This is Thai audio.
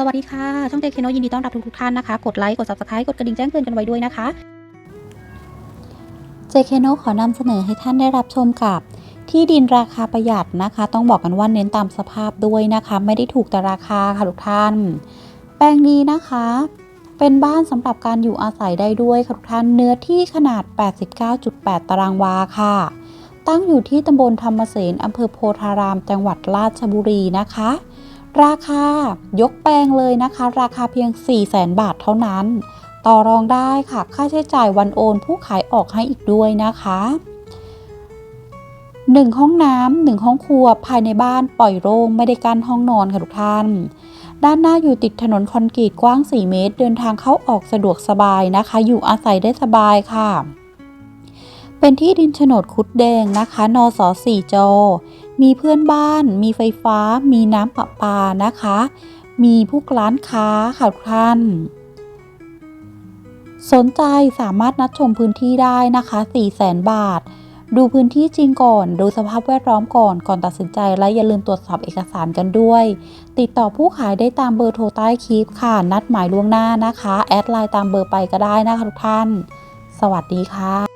สวัสดีค่ะ ช่องเจคเคโนยินดีต้อนรับทุกๆท่านนะคะ กดไลค์ กด subscribe กดกระดิ่งแจ้งเตือนกันไว้ด้วยนะคะ เจคเคโนขอนำเสนอให้ท่านได้รับชมกับที่ดินราคาประหยัดนะคะ ต้องบอกกันว่าเน้นตามสภาพด้วยนะคะ ไม่ได้ถูกแต่ราคาค่ะทุกท่าน แปลงนี้นะคะ เป็นบ้านสำหรับการอยู่อาศัยได้ด้วยค่ะทุกท่านเนื้อที่ขนาด 89.8 ตารางวาค่ะ ตั้งอยู่ที่ตำบลธรรมเสนอำเภอโพธาราม จังหวัดราชบุรีนะคะ ราคายกแปลงเลยนะคะ ราคาเพียง 400,000บาทเท่านั้น ต่อรองได้ค่ะค่าใช้จ่ายวันโอน ผู้ขายออกให้อีกด้วยนะคะ 1 ห้องน้ำหนึ่งห้องครัวภายในบ้านปล่อยโล่งไม่ได้กั้นห้องนอนค่ะทุกท่าน ด้านหน้าอยู่ติดถนนคอนกรีตกว้าง 4 เมตร เดินทางเข้าออกสะดวกสบายนะคะ อยู่อาศัยได้สบายค่ะเป็นที่ดินโฉนดคุดแดงนะคะ นส4จอ มีเพื่อนบ้าน มีไฟฟ้า มีน้ำประปานะคะ มีผู้ร้านค้าค่ะทุกท่าน สนใจสามารถนัดชมพื้นที่ได้นะคะ400,000 บาท ดูพื้นที่จริงก่อน ดูสภาพแวดล้อมก่อน ก่อนตัดสินใจ และอย่าลืมตรวจสอบเอกสารกันด้วย ติดต่อผู้ขายได้ตามเบอร์โทรใต้คลิปค่ะ นัดหมายล่วงหน้านะคะ แอดไลน์ตามเบอร์ไปก็ได้นะคะทุกท่าน สวัสดีค่ะ